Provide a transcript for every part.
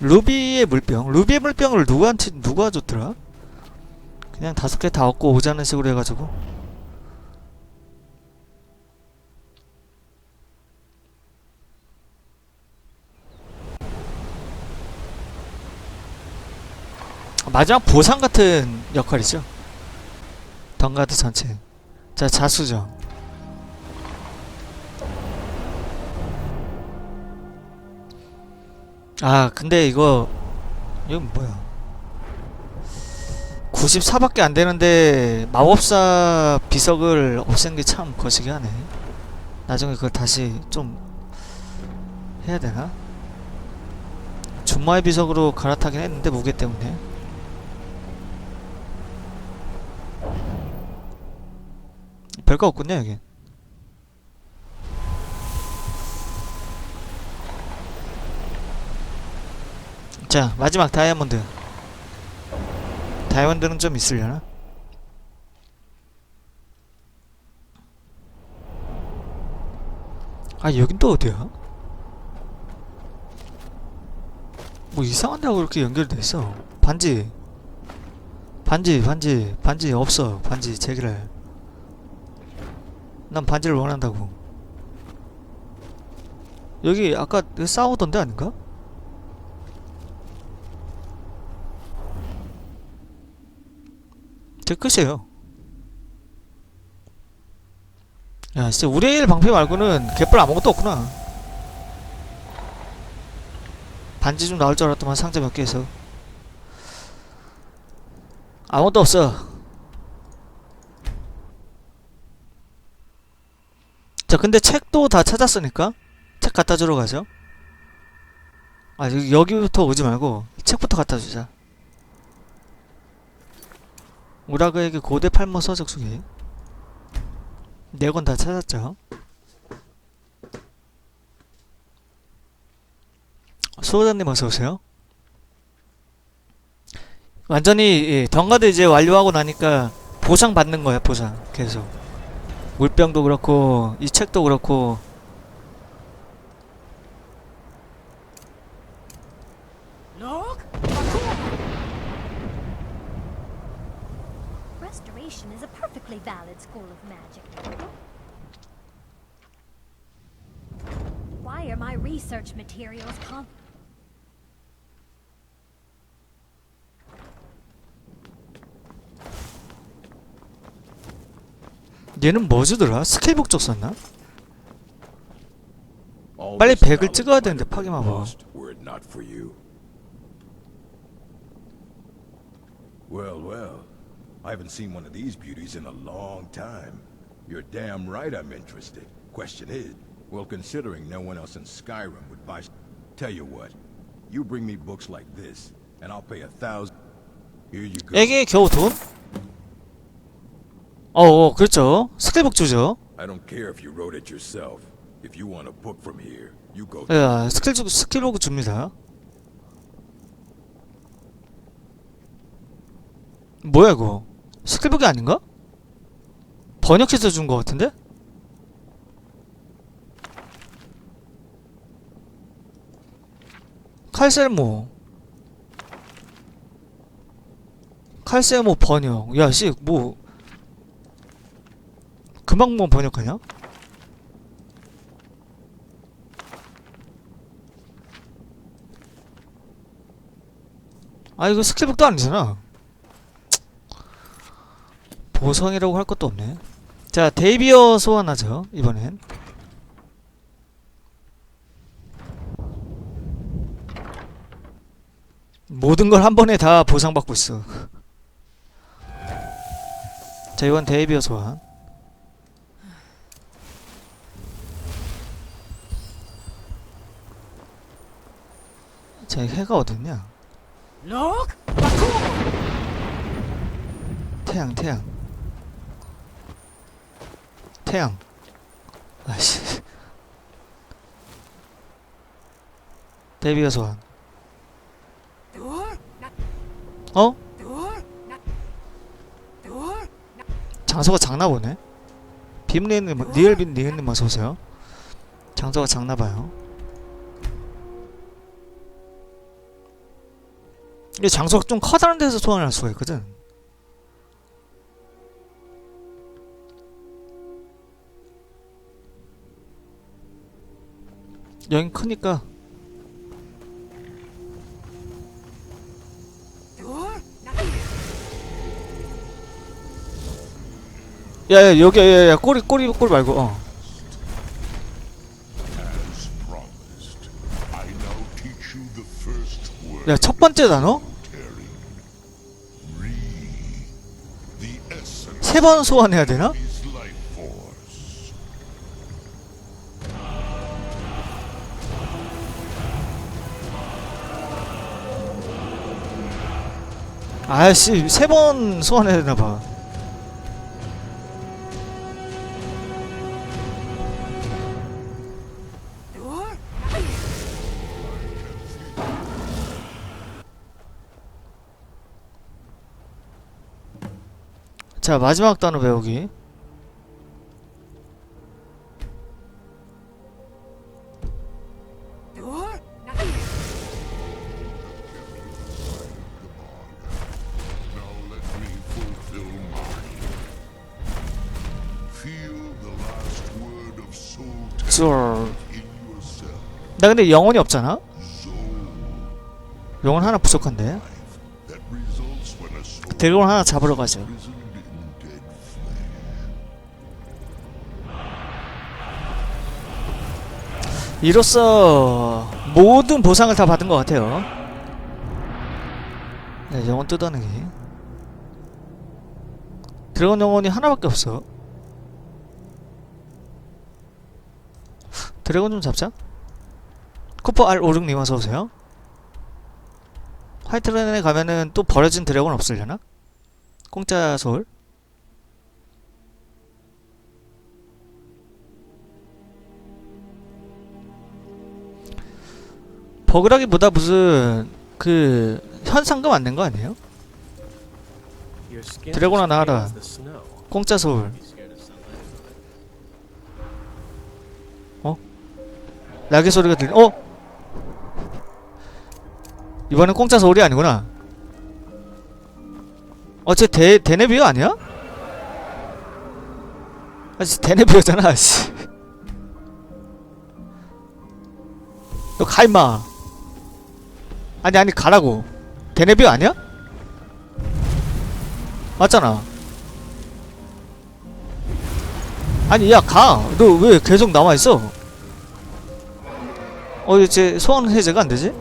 루비의 물병 루비의 물병을 누구한테 누가 줬더라? 그냥 다섯 개 다 얻고 오자는 식으로 해가지고. 마지막 보상 같은 역할이죠. 덩가드 전체. 자 자수정 아 근데 이거 이건 뭐야? 94밖에 안 되는데 마법사 비석을 없앤 게 참 거시기 하네. 나중에 그걸 다시 좀 해야 되나? 준마의 비석으로 갈아타긴 했는데 무게 때문에. 별거 없군요 여긴 자 마지막 다이아몬드 다이아몬드는 좀 있으려나? 아 여긴 또 어디야? 뭐 이상한 데하고 이렇게 연결돼 있어 반지 반지 반지 반지 없어 반지 제기를 난 반지를 원한다고 여기 아까 그 싸우던데 아닌가? 제 끝이에요. 야, 진짜 우레일 방패 말고는 개뿔 아무것도 없구나. 반지 좀 나올 줄 알았더만 상자 몇 개에서 아무것도 없어. 자, 근데 책도 다 찾았으니까 책 갖다 주러 가죠. 아, 여기, 여기부터 오지 말고 책부터 갖다 주자. 우라그에게 고대 팔모 서적 수기 네권 다 찾았죠. 수호자님 어서오세요. 완전히 예, 덩가드 이제 완료하고 나니까 보상 받는 거야 보상. 계속. 물병도 그렇고 이 책도 그렇고 Why are my research materials con- 얘는 뭐 주더라? 스케일북 썼나? All 빨리 this 백을 knowledge 찍어야 might 되는데 have been 파괴마법. lost Were it not for you. Well, well. I haven't seen one of these beauties in a long time. You're damn right I'm interested. Question is, well, considering no one else in Skyrim would buy. Tell you what, you bring me books like this, and I'll pay a thousand. Here you go. 이게 겨우 돈? 어, 어 그렇죠 스케일북 주죠 I don't care if you wrote it yourself. If you want a book from here, you go. 야, 스킬 주, 스킬로그 줍니다. 뭐야 이거? 스킬북이 아닌가? 번역해서 준 거 같은데? 칼셀모. 칼셀모 번역 야씨 뭐. 금방 뭐 번역하냐? 아 이거 스킬북도 아니잖아. 보상이라고 할 것도 없네. 자 데이비어 소환하죠 이번엔 모든 걸 한 번에 다 보상받고 있어. 자 이번 데이비어 소환. 자 해가 어딨냐? 태양 태양. 태양. 아씨. 데뷔가 소환 어? 장소가 작나 보네 빔리님 리얼빈 리얼님 어서오세요 장소가 작나봐요 이게 장소가 좀 커다란 데서 소환을 할 수가 있거든. 여긴 크니까 야야 여기 야야 꼬리 꼬리 꼬리 말고 어 야 첫 번째 단어 세 번 소환해야 되나? 아씨 세 번 소환해야 되나 봐. 자 마지막 단어 배우기. 나 근데 영혼이 없잖아. 영혼 하나 부족한데. 드래곤 하나 잡으러 가죠. 이로써 모든 보상을 다 받은 것 같아요. 네, 영혼 뜯어내기. 드래곤 영혼이 하나밖에 없어. 드래곤 좀 잡자. 쿠퍼 R56님 어서 오세요. 화이트랜에 가면은 또 버려진 드래곤 없으려나? 공짜 소울? 버그라기보다 무슨 그 현상금 안 낸 거 아니에요? 드래곤 하나 하라. 공짜 소울 날개 소리가 들리 어? 이번엔 공짜 소울이 아니구나 어쟤 대, 데네비어 아니야? 아씨 데네비어잖아 씨. 너가 임마 아니 아니 가라고. 데네비어 아니야? 맞잖아. 아니 야 가 너 왜 계속 남아있어? 어 이제 소원 해제가 안 되지?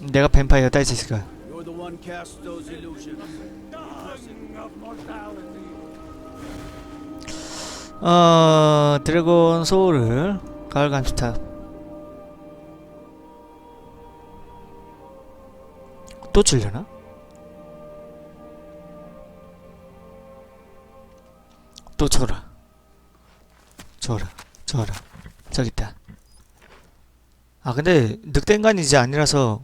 내가 뱀파이어 딸 짓이가 어 드래곤 소울을 가을 감시탑 또 줄려나? 또 줘라. 줘라 줘라. 저기 있다. 아 근데 늑대인간이 이제 아니라서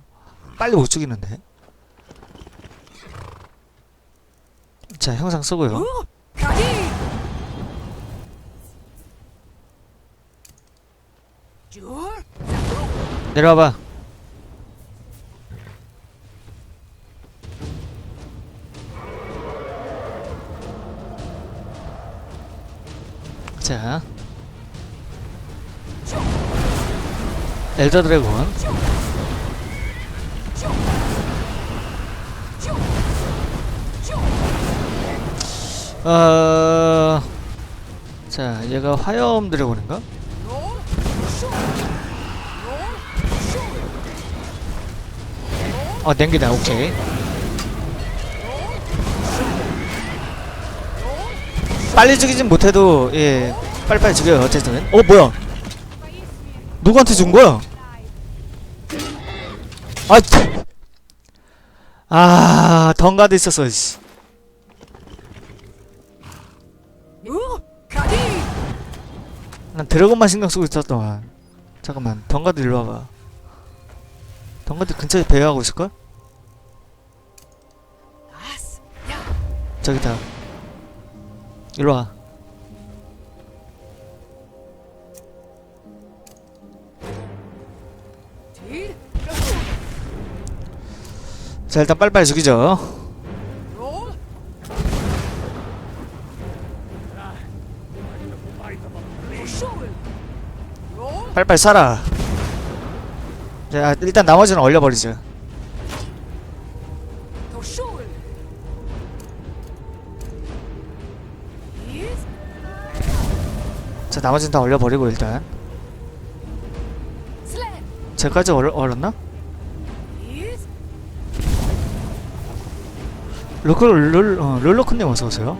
빨리 못 죽이는데. 자 형상 쓰고요 내려와봐. 자. 엘더 드래곤. 어... 자 얘가 화염 드래곤인가? 어 냉기다 오케이 빨리 죽이진 못해도 예 빨리빨리 죽여요 어쨌든 어 뭐야 누구한테 준 거야? 아, 참. 아 덩가드 있었어 씨. 난 드래곤만 신경 쓰고 있었더만 잠깐만 덩가드 일로 와봐 덩컨대 근처에 배회하고 있을걸? 저기다. 일로와. 자 일단 빨리빨리 죽이죠. 빨리빨리 살아. 자 일단 나머지는 얼려버리죠. 자 나머지는 다 얼려버리고 일단. 쟤까지 얼, 얼었나? 롤, 롤, 어, 롤러크님 어서오세요.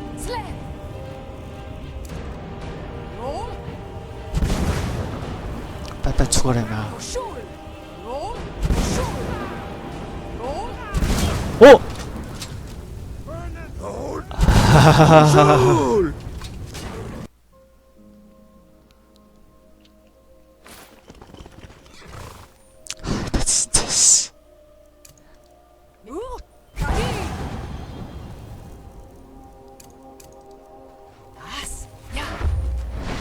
빨리빨리 죽어라 나 나 진짜 씨.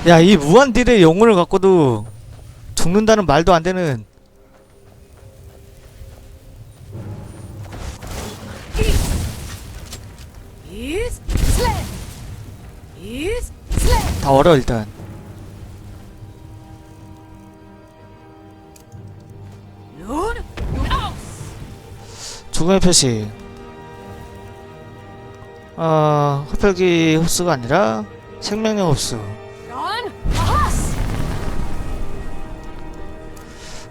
야, 이 무한 딜의 영혼을 갖고도 죽는다는 말도 안 되는 다 얼어 일단. 죽음의 표시. 어, 흡혈귀 흡수가 아니라 생명력 흡수.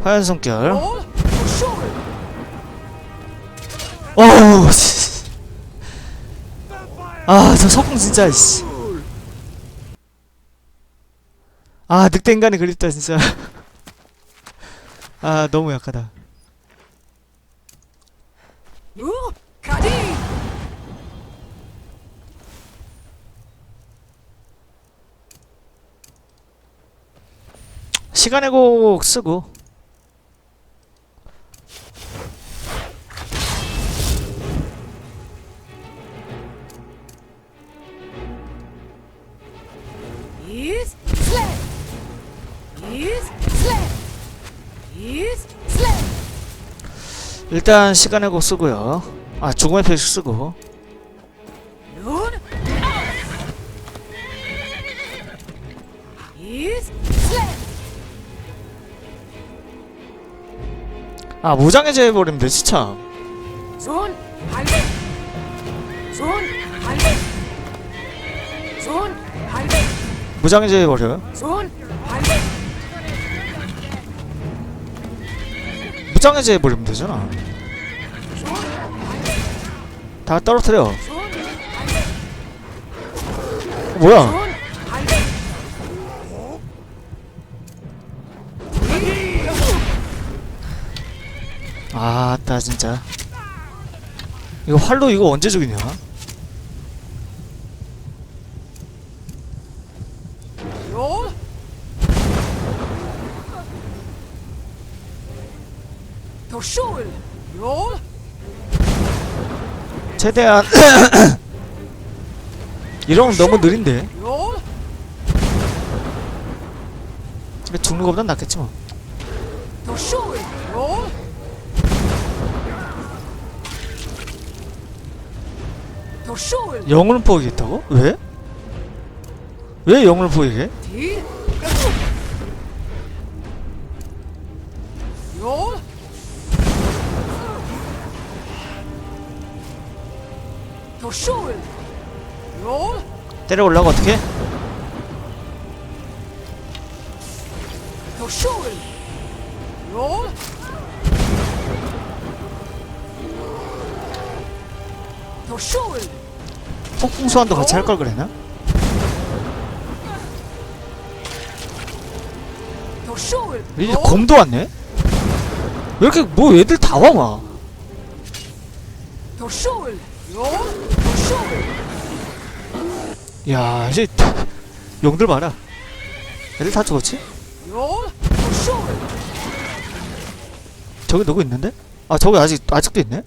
화연. Shovel. 어우, 씨. 아, 저 석궁 진짜, 씨. 아, 늑대 인간이 그립다, 진짜. 아, 너무 약하다. 시간의 곡 쓰고. 일단 시간의 곡 쓰고요. 아, 죽음의 표시 쓰고. 아, 무장해제 해버리면 되지, 참. Zone. Highway. Zone. Highway. Zone. Highway. 무장해제 해버려. Zone. Highway. 무장해제 해버리면 되잖아. 다 떨어뜨려. Highway. 뭐야? Highway. 아따 진짜 이거 활로 이거 언제 죽이냐 최대한 이러면 너무 느린데. 근데 죽는 것보단 낫겠지 뭐. 영혼을 포기했다고? 왜? 왜 영혼을 포기해? 때려 올라가 어떻게? Shovel. 폭풍수환도 같이 할 걸 그랬나? 이제. 곰도 왔네? 왜 이렇게 뭐 애들 다 와와 야 이제 용들 봐라 애들 다 죽었지? 저기 누구 있는데? 아 저기 아직 아직도 있네?